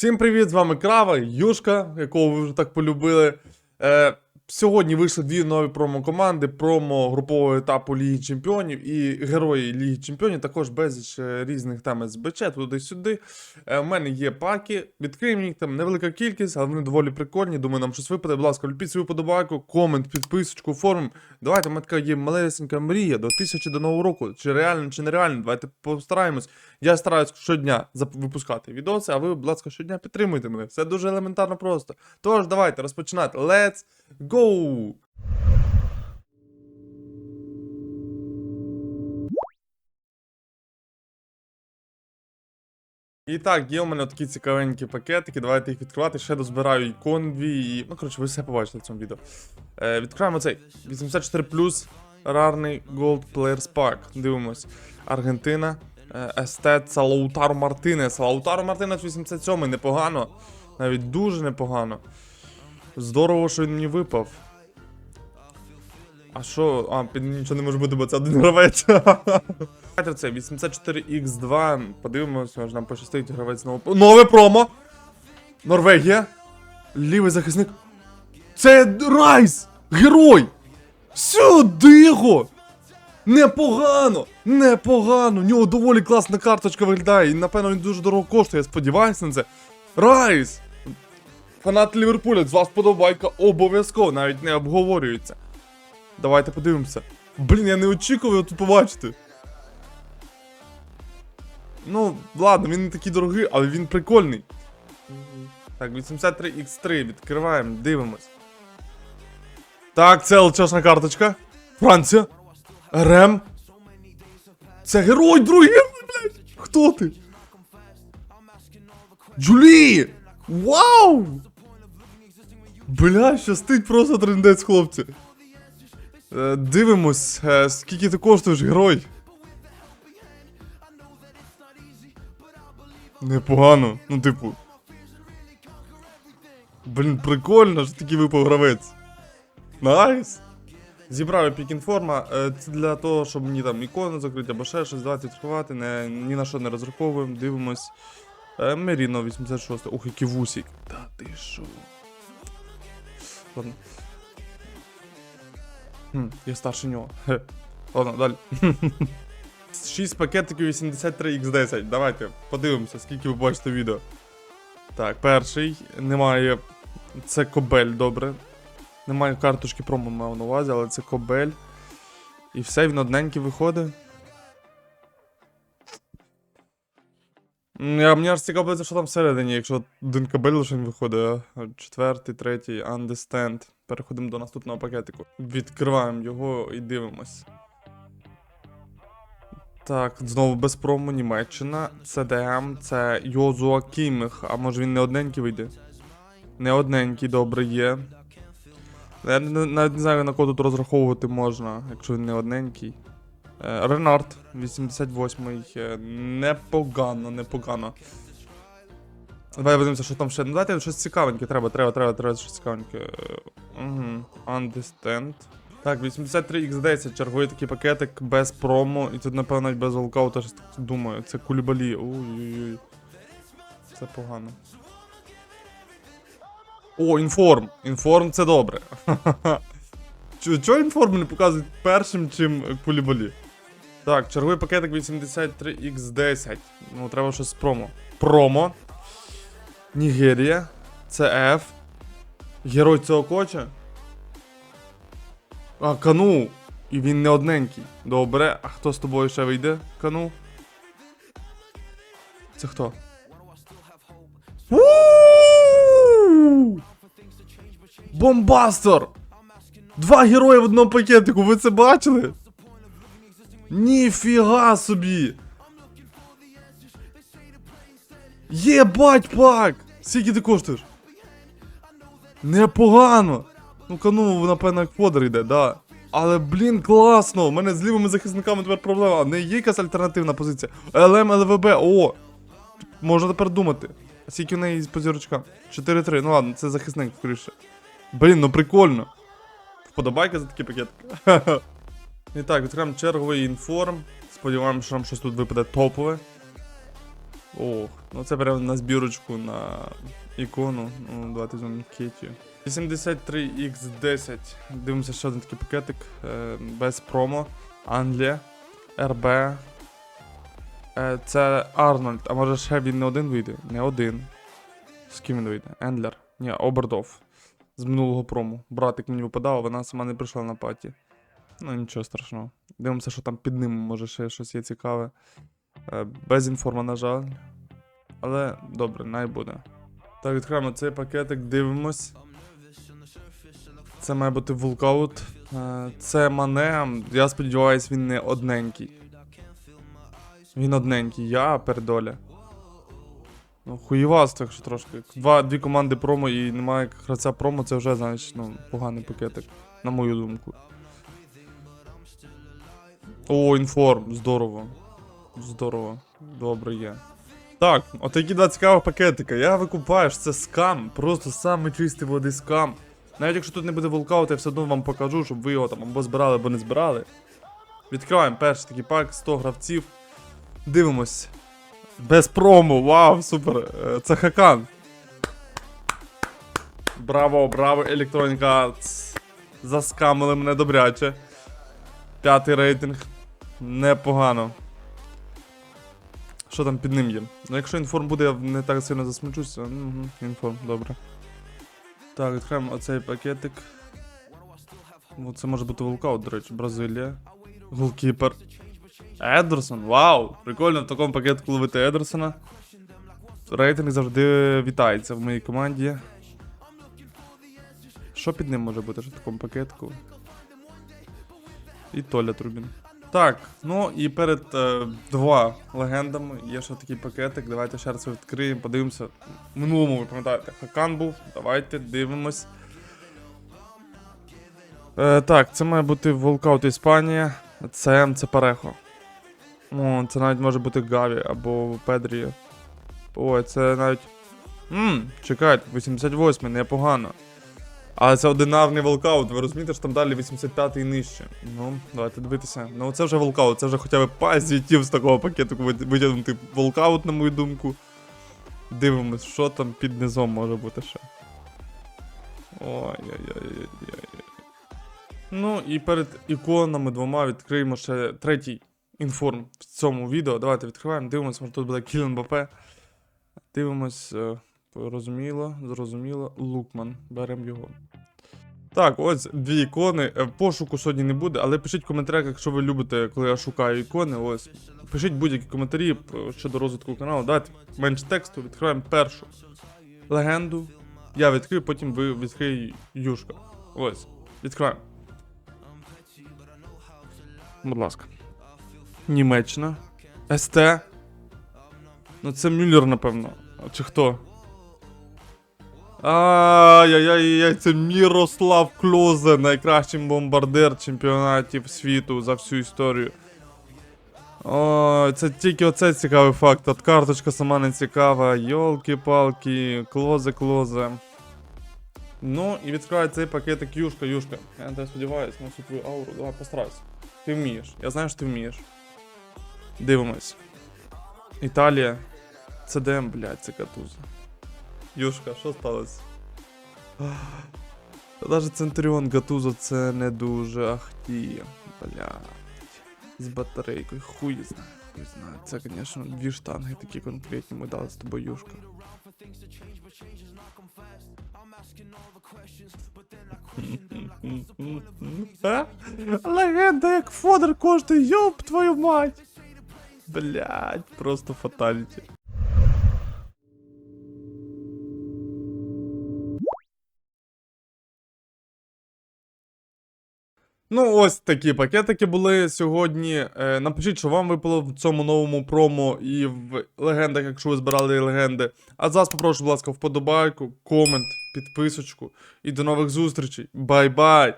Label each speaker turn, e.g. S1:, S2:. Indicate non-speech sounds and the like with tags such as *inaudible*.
S1: Всім привіт, з вами Крава, Юшка, якого ви вже так полюбили. Е, сьогодні вийшли дві нові промо-команди: промо групового етапу Ліги Чемпіонів і герої Ліги Чемпіонів. Також безліч е, різних там СБЧ, туди-сюди. Е, у мене є паки, відкриємо їх там невелика кількість, але вони доволі прикольні. Думаю, нам щось випаде. Будь ласка, ліпіть свою подобайку, комент, підписочку, форум. Давайте, у мене така є малесенька мрія до тисячі до нового року. Чи реально, чи нереально. Давайте постараємось. Я стараюсь щодня випускати відоси, а ви, будь ласка, щодня підтримуйте мене. Все дуже елементарно просто. Тож, давайте розпочинати. Let's go! І так, є у мене такі цікавенькі пакетики. Давайте їх відкривати. Ще дозбираю ікон дві і. Ну, коротше, ви все побачите в цьому відео. Е, відкриваємо цей 84 рарний Gold Players Pack. Дивимось. Аргентина. Е, Естет Салаутару Мартинес. Салаутару Мартинес 87 непогано. Навіть дуже непогано. Здорово, що він мені випав. А що? А, під нічого не може бути, бо це один гравець. *laughs* Це 84X2. Подивимось, може нам пощастить гравець нового. Нове промо! Норвегія. Лівий захисник. Це Райс! Герой! Сюди його! Непогано! Непогано! У нього доволі класна карточка виглядає. І напевно він дуже дорого коштує, я сподіваюся на це. Райс! Фанат Ліверпуля, з вас подобайка обов'язково, навіть не обговорюється. Давайте подивимося. Блін, я не очікував тут побачити. Ну, ладно, він не такий дорогий, але він прикольний. Так, 83X3 відкриваємо, дивимось. Так, це лчашна карточка. Франція. РМ. Це герой, другий блядь! Хто ти? Джулі! Вау! Бля, щастить просто трендець, хлопці. Е, дивимось, е, скільки ти коштуєш, герой. Непогано, ну типу. Блін, прикольно, що такий випав гравець. Найс! Зібрав я пікінформа. Е, Це для того, щоб мені там ікони закрити або ще щось давати відкривати. Не, ні на що не розраховуємо. Дивимось. Е, Меріно 86. Ух, який вусік. Та ти що? Ладно. Хм, я старше нього. Ладно, далі. *laughs* 6 пакетиків 83x10. Давайте подивимося, скільки ви бачите відео. Так, перший. Немає. Це кобель, добре. Немає карточки промо мав на увазі, але це кобель. І все, він одненький виходить. Я, мені аж цікаво, що там всередині, якщо один кабель лише виходить. Четвертий, третій, understand. Переходимо до наступного пакетику. Відкриваємо його і дивимось. Так, знову без промо Німеччина. CDM, це Йозуа Кіміх. А може він не одненький вийде? Не одненький, добре є. Я навіть не знаю, на кого тут розраховувати можна, якщо він не одненький. Е, Ренард, 88-й. е, Непогано, непогано. Давай подивимося, що там ще. Ну дайте щось цікавеньке, треба, треба, треба, треба щось цікавеньке. Угу. Understand. Так, 83x10, чергує такий пакетик без промо, і тут, напевно, без волкаута, щось так думаю. Це кулібалі. Ой-ой-ой. Це погано. О, інформ. Інформ це добре. *laughs* Чо- Чого інформ не показують першим, чим кулібалі? Так, черговий пакетик 83x10. Ну, треба щось з промо. Промо. Нігерія. Це F. Герой цього коча. А, кану. І він не одненький. Добре. А хто з тобою ще вийде? Кану? Це хто? Бомбастер! Два герої в одному пакетику, ви це бачили? Ніфіга собі! Єбать пак! Скільки ти коштуєш? Непогано! Ну-ка ну, напевно, як йде, да. Але, блін, класно! У мене з лівими захисниками тепер проблема. Не є якась альтернативна позиція. ЛМ, ЛВБ, о! Можна тепер думати. А скільки в неї по зірочкам? 4-3. Ну ладно, це захисник, скоріше. Блін, ну прикольно. Вподобайка за такий пакет. *laughs* І так, відкриваємо черговий інформ. Сподіваємося, що нам щось тут випаде топове. Ох, ну це прямо на збірочку на ікону. Ну, давайте візьмемо Кетію. 83X10. Дивимося ще один такий пакетик. Е, без промо. Англія. РБ. Е, це Арнольд. А може ще він не один вийде? Не один. З ким він вийде? Ендлер. Ні, Обердов. З минулого прому. Братик мені випадав, вона сама не прийшла на паті. Ну, нічого страшного. Дивимося, що там під ним, може ще щось є цікаве. Е, без інформа, на жаль. Але добре, най буде. Так, відкриваємо цей пакетик, дивимось. Це має бути вулкаут. Е, Це мане. Я сподіваюся, він не одненький. Він одненький, я передоля. Ну, хуєваз, так що трошки. Два, дві команди промо і немає гравця промо, це вже, значить, ну, поганий пакетик, на мою думку. О, інформ, здорово. Здорово. Добре є. Так, отакі два цікаві пакетика. Я викупаю, що це скам. Просто саме чистий води скам. Навіть якщо тут не буде волкаут, я все одно вам покажу, щоб ви його там або збирали, або не збирали. Відкриваємо перший такий пак, 100 гравців. Дивимось. Без прому, вау, супер. Е, Це Хакан. Браво, браво, Electronic Arts. Заскамили мене добряче. П'ятий рейтинг. Непогано. Що там під ним є? Ну, якщо інформ буде, я не так сильно засмучуся. Ну, Угу, інформ, добре. Так, відкриємо оцей пакетик. О, це може бути волкаут, до речі, Бразилія. Голкіпер. Едерсон, вау! Прикольно в такому пакетику ловити Едерсона. Рейтинг завжди вітається в моїй команді. Що під ним може бути в такому пакетику? І Толя Трубін. Так, ну і перед е, два легендами є ще такий пакетик. Давайте ще раз відкриємо, подивимося. В минулому, ви пам'ятаєте, Хакан був. Давайте дивимось. Е, так, це має бути Волкаут Іспанія. Це це Парехо. О, це навіть може бути Гаві або Педрі. Ой, це навіть. Ммм, чекайте, 88-й, непогано. Але це одинарний волкаут, ви розумієте, що там далі 85 і нижче. Ну, давайте дивитися. Ну це вже волкаут, це вже хоча б звітів з такого пакету витягнути волкаут, на мою думку. Дивимось, що там під низом може бути ще. Ой-ой-ой-ой-ой. Ну і перед іконами двома відкриємо ще третій інформ в цьому відео. Давайте відкриваємо, дивимось, може тут буде Кіл Мбапе. Дивимось, зрозуміло, зрозуміло. Лукман. Беремо його. Так, ось дві ікони. Е, Пошуку сьогодні не буде, але пишіть в коментарях, якщо ви любите, коли я шукаю ікони. Ось. Пишіть будь-які коментарі е, щодо розвитку каналу. Давайте менше тексту, відкриваємо першу легенду. Я відкрию, потім ви відкриє Юшка. Ось. Відкриваємо. Будь ласка. Німеччина. СТ. Ну це Мюллер, напевно. Чи хто? Ай-яй-яй, це Мірослав Клозе, найкращий бомбардир чемпіонатів світу за всю історію. Ой, це тільки оце цікавий факт. От карточка сама не цікава. Йолки-палки, клозе, клозе. Ну, і відкриває цей пакетик Юшка, Юшка. Я на тебе сподіваюся, на твою ауру. Давай постарайся. Ти вмієш. Я знаю, що ти вмієш. Дивимось. Італія. ЦДМ, блядь, це катуза. Юшка, що сталося? Навіть Центуріон Гатузо це не дуже ахті. Блядь. З батарейкою. Хуй знає, хуй знає. Це, звісно, дві штанги такі конкретні ми дали з тобою, Юшка. А? Легенда як фодер коштує, йоп твою мать! Блять, просто фаталіті. Ну, ось такі пакетики були сьогодні. Е, напишіть, що вам випало в цьому новому промо і в легендах, якщо ви збирали легенди. А зараз попрошу, будь ласка, вподобайку, комент, підписочку. І до нових зустрічей. Бай-бай!